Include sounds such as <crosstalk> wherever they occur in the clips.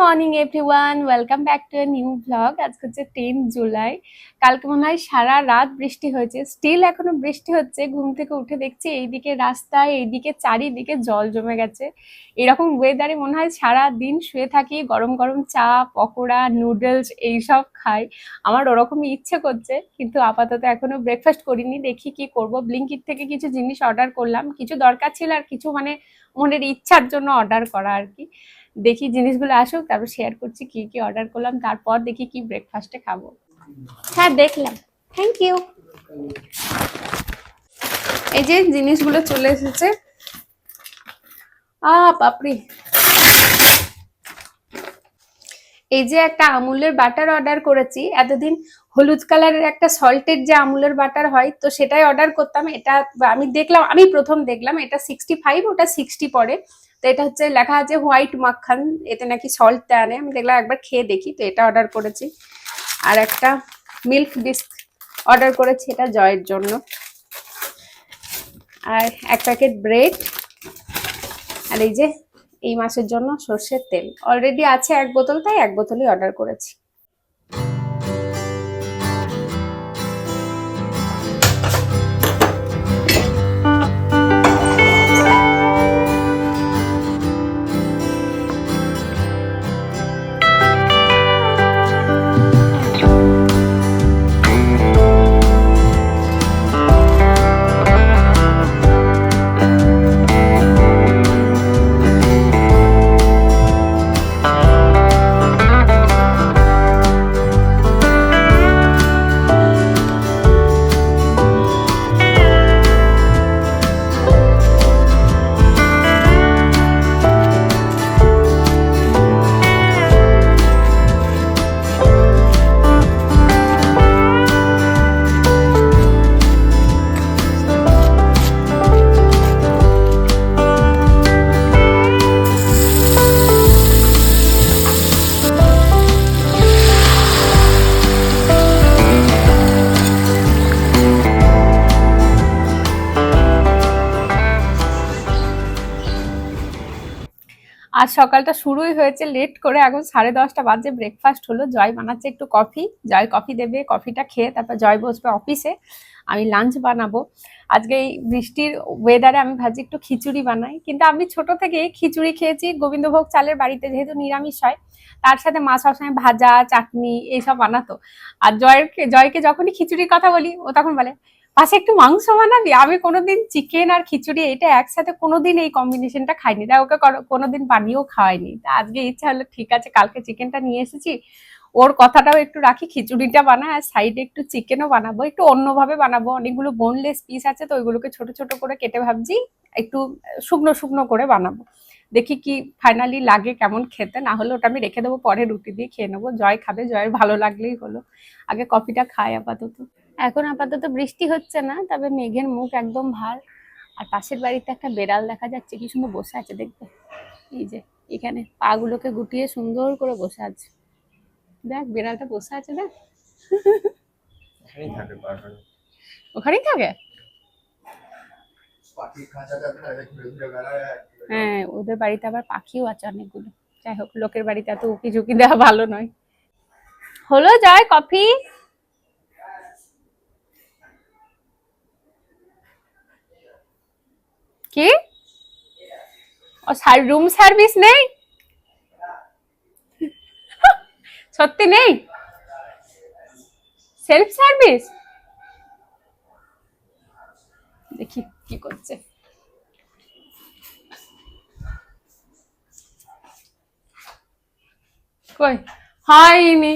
Morning, everyone. Welcome back to new blog. আজকে হচ্ছে ten July. কালকে মনে হয় সারা রাত বৃষ্টি হয়েছে। স্টিল এখনও বৃষ্টি হচ্ছে। ঘুম থেকে উঠে দেখছি এইদিকে রাস্তায় এইদিকে চারিদিকে জল জমে গেছে। এরকম ওয়েদারে মনে হয় সারা দিন শুয়ে থাকি, গরম গরম চা, পকোড়া নুডলস এইসব খাই। আমার ওরকমই ইচ্ছে করছে, কিন্তু আপাতত এখনও ব্রেকফাস্ট করিনি। দেখি কি করব। ব্লিঙ্কিট থেকে কিছু জিনিস অর্ডার করলাম। কিছু দরকার ছিল আর কিছু মানে মনের ইচ্ছার জন্য অর্ডার করা আর কি। দেখি জিনিসগুলো আসুক, তারপর শেয়ার করছি কি কি অর্ডার করলাম, তারপর দেখি কি ব্রেকফাস্টে খাব। হ্যাঁ দেখলাম। থ্যাংক ইউ এই যে জিনিসগুলো চলে এসেছে। আ বাপরে। এই যে একটা আমুলের বাটার অর্ডার করেছি, এতদিন হলুদ কালারের একটা সল্টেড যে আমুলের বাটার হয়, তো সেটাই অর্ডার করতাম। এটা আমি দেখলাম, আমি প্রথম দেখলাম, এটা সিক্সটি ফাইভ ওটা সিক্সটি পড়ে তো এটা হচ্ছে লেখা আছে হোয়াইট মাখন, এতে নাকি সল্ট নেই আমি দেখলাম একবার খেয়ে দেখি, তো এটা অর্ডার করেছি। আর একটা মিল্ক বিস্ক অর্ডার করেছি এটা জয়ের জন্য। আর এক প্যাকেট ব্রেড আর এই যে, এই মাসের জন্য সর্ষের তেল। অলরেডি আছে এক বোতল, তাই এক বোতলই অর্ডার করেছি। আজ সকালটা শুরুই হয়েছে লেট করে, এখন সাড়ে দশটা বাজে ব্রেকফাস্ট হলো। জয় বানাচ্ছে একটু কফি জয় কফি দেবে কফিটা খেয়ে তারপর জয় বসবে অফিসে আমি লাঞ্চ বানাবো। আজকে এই বৃষ্টির ওয়েদারে আমি ভাবছি একটু খিচুড়ি বানাই। কিন্তু আমি ছোট থেকে খিচুড়ি খেয়েছি। গোবিন্দভোগ চালের বাড়িতে যেহেতু নিরামিষ হয়, তার সাথে মা সবসময় ভাজা, চাটনি, এইসব বানাতো। আর জয়কে জয়কে যখনই খিচুড়ির কথা বলি, ও তখন বলে পাশে একটু মাংস বানাবি? আমি কোনোদিন চিকেন আর খিচুড়ি এটা একসাথে কোনোদিন এই কম্বিনেশনটা খাইনি। তাই ওকে কোনো- কোনোদিন বানিয়েও খাওয়াইনি। তা আজকে ইচ্ছা হলো, ঠিক আছে, কালকে চিকেনটা নিয়ে এসেছি। ওর কথাটাও একটু রাখি, খিচুড়িটা বানাই আর সাইডে একটু চিকেনও বানাবো। একটু অন্যভাবে বানাবো। অনেকগুলো বোনলেস পিস আছে, তো ওইগুলোকে ছোট ছোট করে কেটে ভাবছি, একটু শুকনো শুকনো করে বানাবো। দেখি কি ফাইনালি লাগে কেমন খেতে। না হলে ওটা আমি রেখে দেবো, পরে রুটি দিয়ে খেয়ে নেব। জয় খাবে জয়ের ভালো লাগলেই হলো। আগে কফিটা খাই আপাতত। এখন আপাতত বৃষ্টি হচ্ছে না তবে মেঘের মুখ একদম ভার। আর পাশের বাড়িতে একটা বেড়াল দেখা যাচ্ছে কি সুন্দর বসে আছে দেখবে এই যে এখানে পা গুলোকে গুটিয়ে সুন্দর করে বসে আছে। দেখ বেড়ালটা বসে আছে দেখ। ওখানেই থাকে হ্যাঁ। ওদের বাড়িতে আবার পাখিও আছে অনেকগুলো। যাই হোক লোকের বাড়িতে এত উকি ঝুঁকি দেওয়া ভালো নয়। হলো জয় কফি। কি? রুম সার্ভিস নেই? <laughs> সত্যি নেই? সেলফ সার্ভিস দেখি কি করছে। কই? হয়নি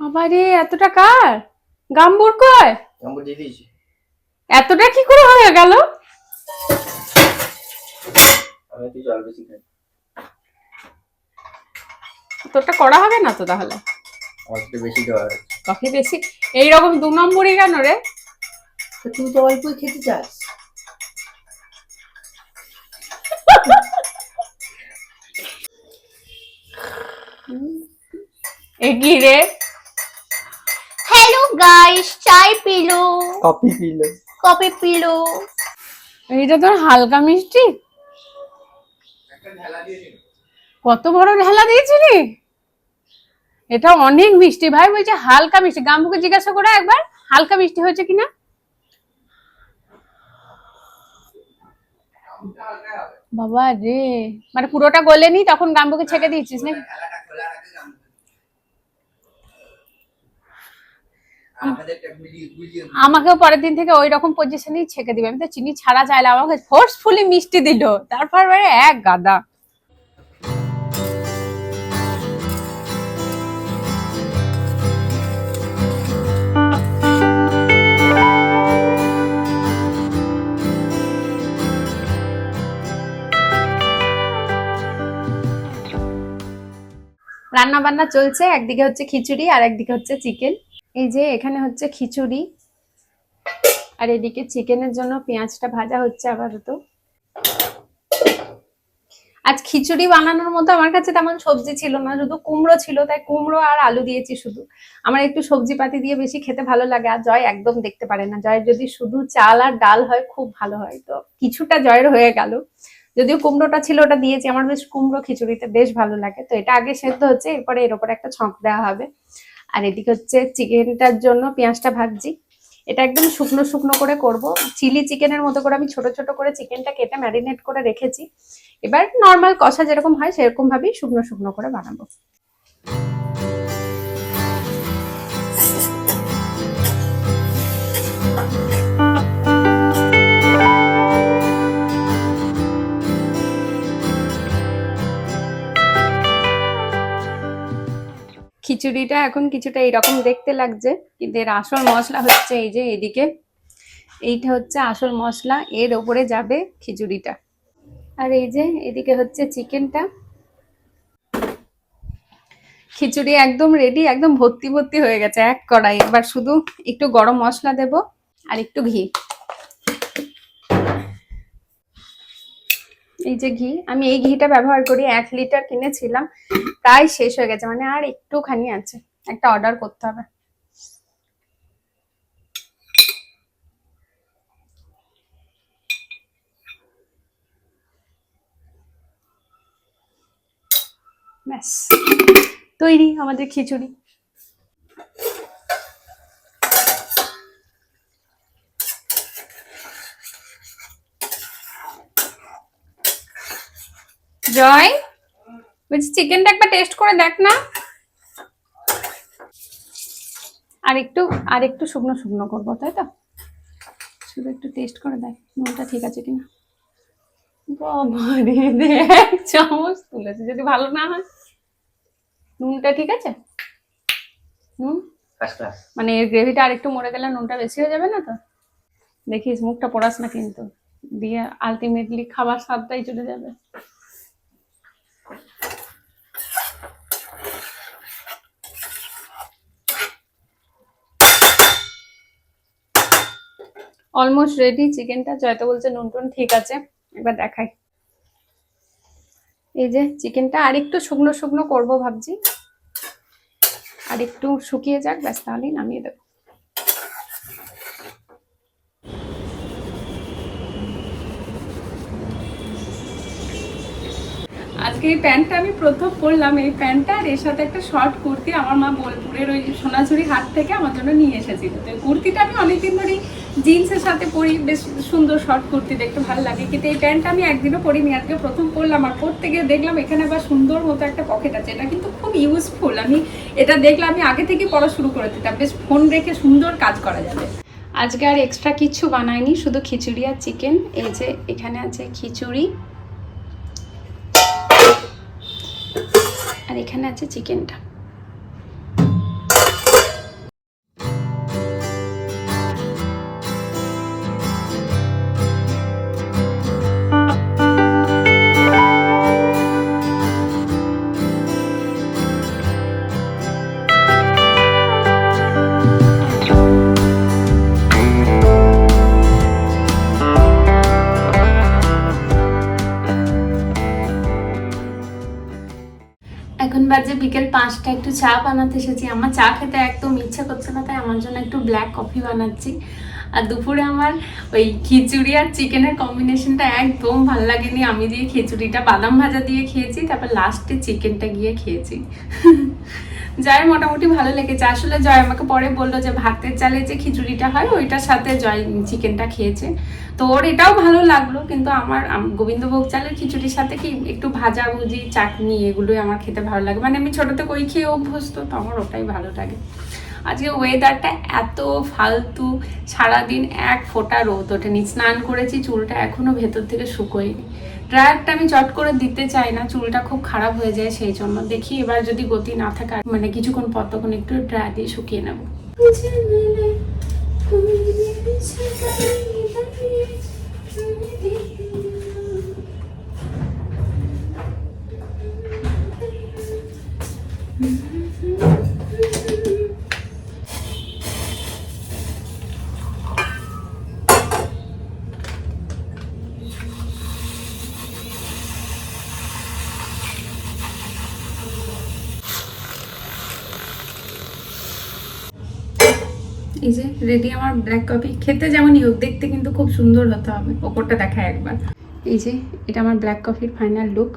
আবারে, এতটা কার? গাম্বুর কয় নম্বর দিয়ে দিয়েছি। এতটা কি করে হয়ে গেল? আমি তুই জল বেশি খাই। তোরটা করা হবে না তো তাহলে? একটু বেশি দেওয়া কফি বেশি? এইরকম দু নম্বরই কেন রে? তো তুই তো অল্পই খেতে চাস। এগিয়ে রে? আইস চাই pillow coffee pillow coffee pillow এইটা তোর হালকা মিষ্টি? কত বড় ঢেলা দিয়েছিলি এটা অনেক মিষ্টি। ভাই বলছে হালকা মিষ্টি। গাম্বুকে জিজ্ঞাসা করে একবার হালকা মিষ্টি হয়েছে কিনা? বাবা রে মানে পুরোটা গলেনি তখন গাম্বুকে ছেঁকে দিয়েছিস নাকি? আমাকেও পরের দিন থেকে ওই রকম পজিশনেই ছেঁকে দিবে। আমি তো চিনি ছাড়া চাইলাম আমাকে ফোর্সফুলি মিষ্টি দিল। তারপর এক গাদা। রান্না বান্না চলছে একদিকে হচ্ছে খিচুড়ি আর একদিকে হচ্ছে চিকেন এই যে এখানে হচ্ছে খিচুড়ি। আর এদিকে চিকেনের জন্য পেঁয়াজটা ভাজা হচ্ছে আপাতত। আজ খিচুড়ি বানানোর মতো আমার কাছে তেমন সবজি ছিল না, শুধু কুমড়ো ছিল, তাই কুমড়ো আর আলু দিয়েছি শুধু। আমার একটু সবজি পাতি দিয়ে বেশি খেতে ভালো লাগে, আর জয় একদম দেখতে পারে না। জয়ের যদি শুধু চাল আর ডাল হয়, খুব ভালো হয়। তো কিছুটা জয়ের হয়ে গেল। যদিও কুমড়োটা ছিল, ওটা দিয়েছি। আমার বেশ কুমড়ো খিচুড়িতে বেশ ভালো লাগে। তো এটা আগে সেদ্ধ হচ্ছে, এরপরে এর উপরে একটা ছঁক দেওয়া হবে। আর এদিকে হচ্ছে চিকেনটার জন্য পেঁয়াজটা ভাজছি। এটা একদম শুকনো শুকনো করে করব। চিলি চিকেনের মতো করে আমি ছোট ছোট করে চিকেনটা কেটে ম্যারিনেট করে রেখেছি। এবার নর্মাল কষা যেরকম হয় সেরকম ভাবেই শুকনো শুকনো করে বানাবো। খিচুড়িটা এখন কিছুটা এরকম দেখতে লাগছে, কিন্তু এর আসল মশলা হচ্ছে এই যে এদিকে। এইটা হচ্ছে আসল মশলা, এর ওপরে যাবে খিচুড়িটা। আর এই যে এদিকে হচ্ছে চিকেনটা। খিচুড়ি একদম রেডি একদম ভর্তি ভর্তি হয়ে গেছে এক কড়াই। এবার শুধু একটু গরম মশলা দেব আর একটু ঘি। এই যে ঘি, আমি এই ঘিটা ব্যবহার করি, এক লিটার কিনেছিলাম, প্রায় শেষ হয়ে গেছে মানে আর একটুখানি আছে, একটা অর্ডার করতে হবে। ব্যাস, তৈরি আমাদের খিচুড়ি। জয়। বলছি চিকেনটা একবার টেস্ট করে দেখ না। আর একটু আর একটু শুকনো শুকনো করব তাই তো? শুধু একটু টেস্ট করে দেখ নুনটা ঠিক আছে কিনা। বাবা রে দেখ চামচ তুলেছে যদি ভালো না হয়। নুনটা ঠিক আছে? নুন? মানে এর গ্রেভিটা আর একটু মরে গেলে নুনটা বেশি হয়ে যাবে না তো? দেখিস মুখটা পড়াস না কিন্তু। দিয়ে আলটিমেটলি খাবার স্বাদটাই চলে যাবে। অলমোস্ট রেডি চিকেনটা জয়তো বলছে, নুন টুন ঠিক আছে একবার দেখাই। এই যে চিকেনটা আর একটু শুকনো শুকনো করব ভাবছি। আর একটু শুকিয়ে যাক, ব্যাস তাহলেই নামিয়ে দেবো। আজকে এই প্যান্টটা আমি প্রথম পরলাম এই প্যান্টটা আর এর সাথে একটা শর্ট কুর্তি আমার মা বোলপুরের ওই সোনাঝুরি হাট থেকে আমার জন্য নিয়ে এসেছিল। তো কুর্তিটা আমি অনেকদিন ধরেই জিন্সের সাথে পরি বেশ সুন্দর শর্ট কুর্তি দেখতে ভালো লাগে। কিন্তু এই প্যান্টটা আমি একদিনও পরিনি, আজকে প্রথম পরলাম আর পরতে গিয়ে দেখলাম এখানে আবার সুন্দর মতো একটা পকেট আছে। এটা কিন্তু খুব ইউজফুল আমি এটা দেখলে আমি আগে থেকেই পড়া শুরু করে দিতাম। বেশ ফোন রেখে সুন্দর কাজ করা যাবে। আজকে আর এক্সট্রা কিছু বানাইনি, শুধু খিচুড়ি আর চিকেন এই যে এখানে আছে খিচুড়ি। আর এখানে আছে চিকেনটা বাজে বিকেল পাঁচটা একটু চা বানাতে এসেছি। আমার চা খেতে একদম ইচ্ছে করছে না, তাই আমার জন্য একটু ব্ল্যাক কফি বানাচ্ছি। আর দুপুরে আমার ওই খিচুড়ি আর চিকেনের কম্বিনেশনটা একদম ভালো লাগেনি। আমি দিয়ে খিচুড়িটা বাদাম ভাজা দিয়ে খেয়েছি, তারপর লাস্টে চিকেনটা গিয়ে খেয়েছি। জয় মোটামুটি ভালো লেগেছে। আসলে জয় আমাকে পরে বলল যে ভাতের চালে যে খিচুড়িটা হয়, ওইটার সাথে জয় চিকেনটা খেয়েছে। তো ওর এটাও ভালো লাগল, কিন্তু আমার গোবিন্দভোগ চালের খিচুড়ির সাথে কি একটু ভাজা ভুজি, চাটনি, এগুলোই আমার খেতে ভালো লাগে। মানে আমি ছোট থেকে ওই খেয়ে অভ্যস্ত, তো আমার ওটাই ভালো লাগে। আজকে ওয়েদারটা এত ফালতু, সারাদিন এক ফোঁটা রোদ ওঠেনি। স্নান করেছি, চুলটা এখনও ভেতর থেকে শুকোয়নি। ড্রায়ারটা আমি চট করে দিতে চাই না, চুলটা খুব খারাপ হয়ে যায় সেই জন্য। দেখি এবার যদি গতি না থাকে মানে কিছুক্ষণ পর তখন একটু ড্রায়ার দিয়ে শুকিয়ে নেব। যে রেডি আমার ব্ল্যাক কফি খেতে যেমনই হোক, দেখতে কিন্তু খুব সুন্দর হতে হবে। ওপরটা দেখা একবার। এই যে, এটা আমার ব্ল্যাক কফির ফাইনাল লুক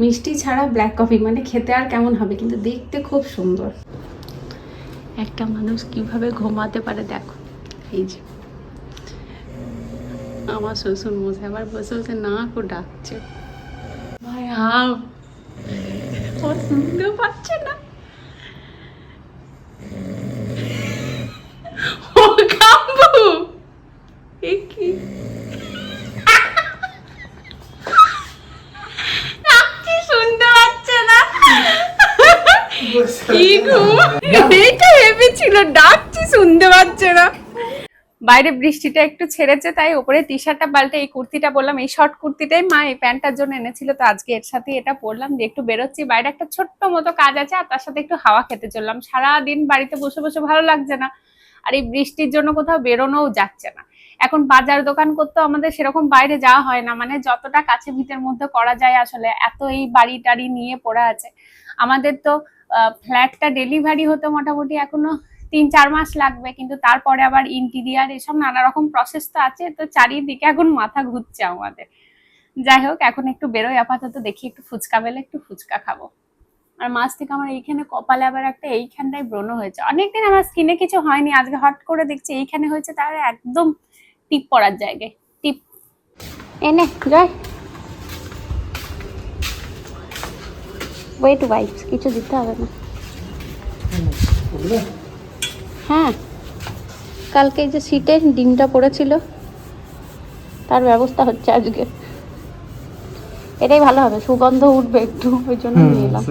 মিষ্টি ছাড়া ব্ল্যাক কফি মানে খেতে আর কেমন হবে, কিন্তু দেখতে খুব সুন্দর। একটা মানুষ কীভাবে ঘুমাতে পারে, দেখো। এই যে। আমার শ্বশুর মশাই আবার বসে বসে না কো ডাকছে। ভাই, হাও। ও শুনতে পাচ্ছে না ও কাম্বু এ কি ডাকছি শুনতে পাচ্ছে না শুনতে পাচ্ছে না। বাইরে বৃষ্টিটা একটু ছেড়েছে, তাই উপরে টি শার্টটা পাল্টে এই কুর্তিটা বললাম এই শর্ট কুর্তিটাই মা এই প্যান্টটার জন্য এনেছিল, তো আজকে এর সাথে এটা পরলাম। দিয়ে একটু বেরোচ্ছি, বাইরে একটা ছোট্ট মতো কাজ আছে, আর তার সাথে একটু হাওয়া খেতে চললাম। সারা দিন বাড়িতে বসে বসে ভালো লাগছে না, আর এই বৃষ্টির জন্য কোথাও বেরোনোও যাচ্ছে না। এখন বাজার দোকান করতেও আমাদের সেরকম বাইরে যাওয়া হয় না মানে যতটা কাছে ভিতের মধ্যে করা যায় আসলে, এত এই বাড়ি টাড়ি নিয়ে পড়া আছে। আমাদের তো ফ্ল্যাটটা ডেলিভারি হতে মোটামুটি এখনও তিন চার মাস লাগবে, কিন্তু তারপরে আবার ইন্টিরিয়ার এসব নানা রকম প্রসেস তো আছে, তো চারিদিকে এখন মাথা ঘুরছে আমাদের। যাই হোক, এখন একটু বেরোই, আপাতত দেখি একটু ফুচকা পেলে একটু ফুচকা খাব। আর মাছ থেকে আমার এইখানে কপালে আবার একটা এইখানটায় ব্রণ হয়েছে। অনেকদিন আমার স্কিনে কিছু হয়নি, আজকে হট করে দেখছি এইখানে হয়েছে, তার একদম টিপ পড়ার জায়গায়, টিপ। এনে, জয়। ওয়েট ওয়াইপস কিছু দিতে হবে না। হ্যাঁ। কালকে এই যে সিটে ডিমটা পড়েছিল তার ব্যবস্থা হচ্ছে আজকে। এটাই ভালো হবে সুগন্ধ উঠবে একটু ওই জন্য নিয়ে এলাম।